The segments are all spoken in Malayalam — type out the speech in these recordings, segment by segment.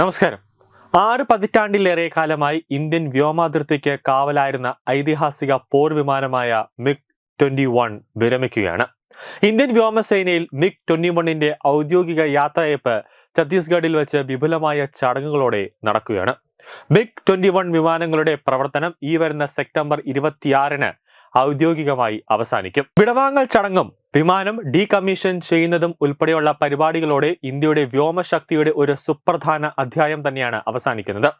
നമസ്കാരം. ആറ് പതിറ്റാണ്ടിലേറെ കാലമായി ഇന്ത്യൻ വ്യോമാതിർത്തിക്ക് കാവലായിരുന്ന ഐതിഹാസിക പോർ വിമാനമായ മിഗ് ട്വന്റി വൺ വിരമിക്കുകയാണ്. ഇന്ത്യൻ വ്യോമസേനയിൽ മിഗ് ട്വന്റി വണ്ണിന്റെ ഔദ്യോഗിക യാത്രയയപ്പ് ഛത്തീസ്ഗഡിൽ വെച്ച് വിപുലമായ ചടങ്ങുകളോടെ നടക്കുകയാണ്. മിഗ് ട്വന്റി വൺ വിമാനങ്ങളുടെ പ്രവർത്തനം ഈ വരുന്ന സെപ്റ്റംബർ ഇരുപത്തിയാറിന് ഔദ്യോഗികമായി അവസാനിക്കും. വിടവാങ്ങൽ ചടങ്ങും വിമാനം ഡീകമ്മീഷൻ ചെയ്യുന്നതും ഉൾപ്പെടെയുള്ള പരിപാടികളോടെ ഇന്ത്യയുടെ വ്യോമശക്തിയുടെ ഒരു സുപ്രധാന അധ്യായം തന്നെയാണ് അവസാനിക്കുന്നത്.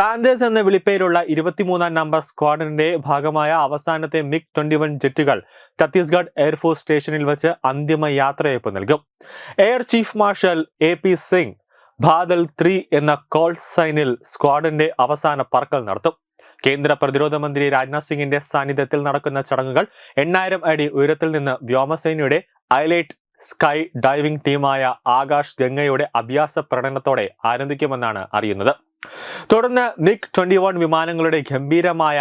പാന്തേഴ്സ് എന്ന വിളിപ്പേരുള്ള ഇരുപത്തിമൂന്നാം നമ്പർ സ്ക്വാഡിന്റെ ഭാഗമായ അവസാനത്തെ മിഗ് ട്വന്റി വൺ ജെറ്റുകൾ ഛത്തീസ്ഗഡ് എയർഫോഴ്സ് സ്റ്റേഷനിൽ വെച്ച് അന്തിമ യാത്രയയപ്പ് നൽകും. Air chief marshal A P Singh Badal three എന്ന കോൾ സൈനിൽ സ്ക്വാഡിന്റെ അവസാന പറക്കൽ നടത്തും. കേന്ദ്ര പ്രതിരോധ മന്ത്രി രാജ്നാഥ് സിംഗിന്റെ സാന്നിധ്യത്തിൽ നടക്കുന്ന ചടങ്ങുകൾ എണ്ണായിരം അടി ഉയരത്തിൽ നിന്ന് വ്യോമസേനയുടെ ഐലൈറ്റ് സ്കൈ ഡൈവിംഗ് ടീമായ ആകാശ് ഗംഗയുടെ അഭ്യാസ പ്രകടനത്തോടെ ആരംഭിക്കുമെന്നാണ് അറിയുന്നത്. തുടർന്ന് നിക് ട്വന്റി വൺ വിമാനങ്ങളുടെ ഗംഭീരമായ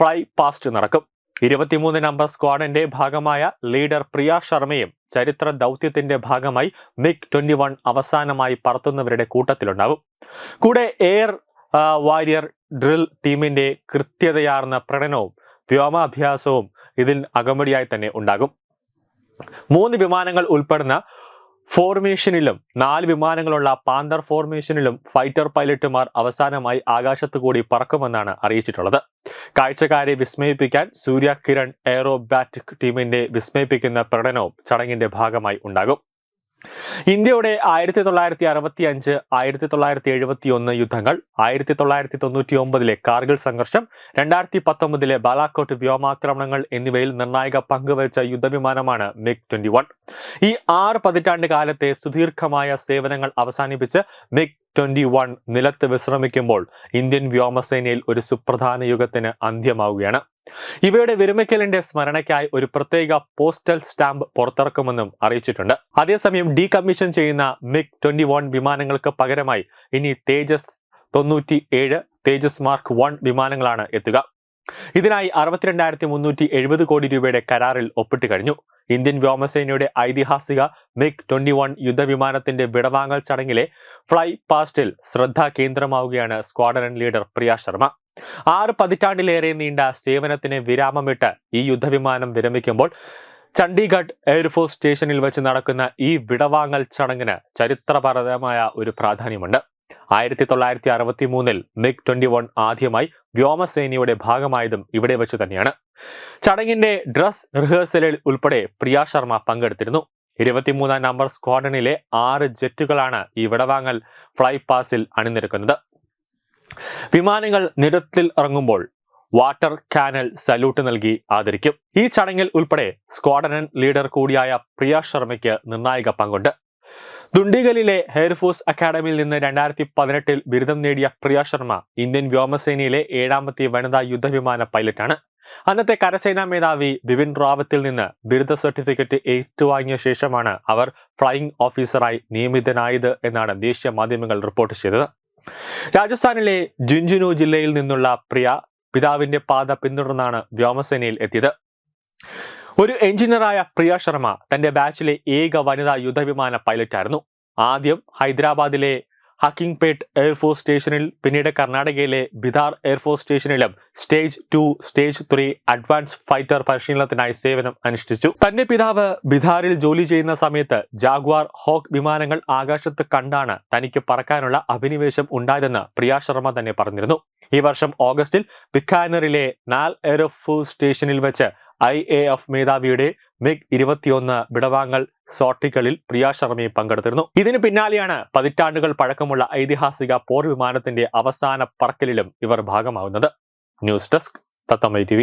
ഫ്ലൈ പാസ്റ്റ് നടക്കും. ഇരുപത്തിമൂന്ന് നമ്പർ സ്ക്വാഡിന്റെ ഭാഗമായ ലീഡർ പ്രിയ ശർമ്മയും ചരിത്ര ദൗത്യത്തിന്റെ ഭാഗമായി മിഗ് ട്വന്റി വൺ അവസാനമായി പറത്തുന്നവരുടെ കൂട്ടത്തിലുണ്ടാവും. കൂടെ എയർ വാരിയർ ഡ്രിൽ ടീമിന്റെ കൃത്യതയാർന്ന പ്രകടനവും വ്യോമാഭ്യാസവും ഇതിൽ അകമ്പടിയായി തന്നെ ഉണ്ടാകും. മൂന്ന് വിമാനങ്ങൾ ഉൾപ്പെടുന്ന ഫോർമേഷനിലും നാല് വിമാനങ്ങളുള്ള പാന്തർ ഫോർമേഷനിലും ഫൈറ്റർ പൈലറ്റുമാർ അവസാനമായി ആകാശത്ത് കൂടി പറക്കുമെന്നാണ് അറിയിച്ചിട്ടുള്ളത്. കാഴ്ചക്കാരെ വിസ്മയിപ്പിക്കാൻ സൂര്യ കിരൺ എയറോബാറ്റിക് ടീമിന്റെ വിസ്മയിപ്പിക്കുന്ന പ്രകടനവും ചടങ്ങിന്റെ ഭാഗമായി ഉണ്ടാകും. ഇന്ത്യയുടെ ആയിരത്തി തൊള്ളായിരത്തി അറുപത്തി അഞ്ച് ആയിരത്തി തൊള്ളായിരത്തി എഴുപത്തി ഒന്ന് യുദ്ധങ്ങൾ ആയിരത്തി തൊള്ളായിരത്തി തൊണ്ണൂറ്റി ഒമ്പതിലെ കാർഗിൽ സംഘർഷം രണ്ടായിരത്തി പത്തൊമ്പതിലെ ബാലാക്കോട്ട് വ്യോമാക്രമണങ്ങൾ എന്നിവയിൽ നിർണായക പങ്കുവച്ച യുദ്ധവിമാനമാണ് മിഗ് ട്വന്റി വൺ ഈ ആറ് പതിറ്റാണ്ട് കാലത്തെ സുദീർഘമായ സേവനങ്ങൾ അവസാനിപ്പിച്ച് മിഗ് ട്വന്റി വൺ നിലത്ത് വിശ്രമിക്കുമ്പോൾ ഇന്ത്യൻ വ്യോമസേനയിൽ ഒരു സുപ്രധാന യുഗത്തിന് അന്ത്യമാവുകയാണ്. ഇവയുടെ വിരമിക്കലിന്റെ സ്മരണയ്ക്കായി ഒരു പ്രത്യേക പോസ്റ്റൽ സ്റ്റാമ്പ് പുറത്തിറക്കുമെന്നും അറിയിച്ചിട്ടുണ്ട്. അതേസമയം ഡീകമ്മീഷൻ ചെയ്യുന്ന മിഗ് ട്വന്റി വൺ വിമാനങ്ങൾക്ക് പകരമായി ഇനി തേജസ് തൊണ്ണൂറ്റി ഏഴ് തേജസ് മാർക്ക് വൺ വിമാനങ്ങളാണ് എത്തുക. ഇതിനായി അറുപത്തിരണ്ടായിരത്തി മുന്നൂറ്റി എഴുപത് കോടി രൂപയുടെ കരാറിൽ ഒപ്പിട്ട് കഴിഞ്ഞു. ഇന്ത്യൻ വ്യോമസേനയുടെ ഐതിഹാസിക മിഗ് ട്വന്റി വൺ യുദ്ധവിമാനത്തിന്റെ വിടവാങ്ങൽ ചടങ്ങിലെ ഫ്ലൈ പാസ്റ്റിൽ ശ്രദ്ധാ കേന്ദ്രമാവുകയാണ് സ്ക്വാഡറൻ ലീഡർ പ്രിയ ശർമ്മ. ആറ് പതിറ്റാണ്ടിലേറെ നീണ്ട സേവനത്തിന് വിരാമമിട്ട് ഈ യുദ്ധവിമാനം വിരമിക്കുമ്പോൾ ചണ്ഡീഗഡ് എയർഫോഴ്സ് സ്റ്റേഷനിൽ വെച്ച് നടക്കുന്ന ഈ വിടവാങ്ങൽ ചടങ്ങിന് ചരിത്രപരമായ ഒരു പ്രാധാന്യമുണ്ട്. ആയിരത്തി തൊള്ളായിരത്തി അറുപത്തി മൂന്നിൽ മിഗ് ട്വന്റി വൺ ആദ്യമായി വ്യോമസേനയുടെ ഭാഗമായതും ഇവിടെ വെച്ച് തന്നെയാണ്. ചടങ്ങിന്റെ ഡ്രസ് റിഹേഴ്സലിൽ ഉൾപ്പെടെ പ്രിയ ശർമ്മ പങ്കെടുത്തിരുന്നു. ഇരുപത്തിമൂന്നാം നമ്പർ സ്ക്വാഡനിലെ ആറ് ജെറ്റുകളാണ് ഈ വിടവാങ്ങൽ ഫ്ലൈ പാസിൽ അണിനിരക്കുന്നത്. വിമാനങ്ങൾ നിരത്തിൽ ഇറങ്ങുമ്പോൾ വാട്ടർ കാനൽ സല്യൂട്ട് നൽകി ആദരിക്കും. ഈ ചടങ്ങിൽ ഉൾപ്പെടെ സ്ക്വാഡനൻ ലീഡർ കൂടിയായ പ്രിയ ശർമ്മയ്ക്ക് നിർണായക പങ്കുണ്ട്. ദുണ്ടിഗലിലെ എയർഫോഴ്സ് അക്കാദമിയിൽ നിന്ന് രണ്ടായിരത്തി പതിനെട്ടിൽ ബിരുദം നേടിയ പ്രിയ ശർമ്മ ഇന്ത്യൻ വ്യോമസേനയിലെ ഏഴാമത്തെ വനിതാ യുദ്ധവിമാന പൈലറ്റാണ്. അന്നത്തെ കരസേനാ മേധാവി ബിപിൻ റാവത്തിൽ നിന്ന് ബിരുദ സർട്ടിഫിക്കറ്റ് ഏറ്റുവാങ്ങിയ ശേഷമാണ് അവർ ഫ്ലൈയിംഗ് ഓഫീസറായി നിയമിതനായത് എന്നാണ് ദേശീയ മാധ്യമങ്ങൾ റിപ്പോർട്ട് ചെയ്തത്. രാജസ്ഥാനിലെ ജുൻജുനു ജില്ലയിൽ നിന്നുള്ള പ്രിയ പിതാവിന്റെ പാത പിന്തുടർന്നാണ് വ്യോമസേനയിൽ എത്തിയത്. ഒരു എഞ്ചിനീയറായ പ്രിയ ശർമ്മ തന്റെ ബാച്ചിലെ ഏക വനിതാ യുദ്ധവിമാന പൈലറ്റായിരുന്നു. ആദ്യം ഹൈദരാബാദിലെ ഹക്കിംഗ്പേട്ട് എയർഫോഴ്സ് സ്റ്റേഷനിൽ പിന്നീട് കർണാടകയിലെ ബിദാർ എയർഫോഴ്സ് സ്റ്റേഷനിലും stage two stage three advance fighter പരിശീലനത്തിനായി സേവനം അനുഷ്ഠിച്ചു. തന്റെ പിതാവ് ബിദാറിൽ ജോലി ചെയ്യുന്ന സമയത്ത് ജാഗ്വാർ ഹോക്ക് വിമാനങ്ങൾ ആകാശത്ത് കണ്ടാണ് തനിക്ക് പറക്കാനുള്ള അഭിനിവേശം ഉണ്ടായതെന്ന് പ്രിയ ശർമ്മ തന്നെ പറഞ്ഞിരുന്നു. ഈ വർഷം ഓഗസ്റ്റിൽ ബിക്കാനറിലെ നാൽ എയർഫോഴ്സ് സ്റ്റേഷനിൽ വെച്ച് ഐ എ എഫ് മേധാവിയുടെ മിഗ് ഇരുപത്തിയൊന്ന് വിടവാങ്ങൽ സോട്ടികളിൽ പ്രിയ ശർമ്മയും പങ്കെടുത്തിരുന്നു. ഇതിന് പിന്നാലെയാണ് പതിറ്റാണ്ടുകൾ പഴക്കമുള്ള ഐതിഹാസിക പോർ വിമാനത്തിന്റെ അവസാന പറക്കലിലും ഇവർ ഭാഗമാവുന്നത്. ന്യൂസ് ഡെസ്ക് തത്തമ്മ ടി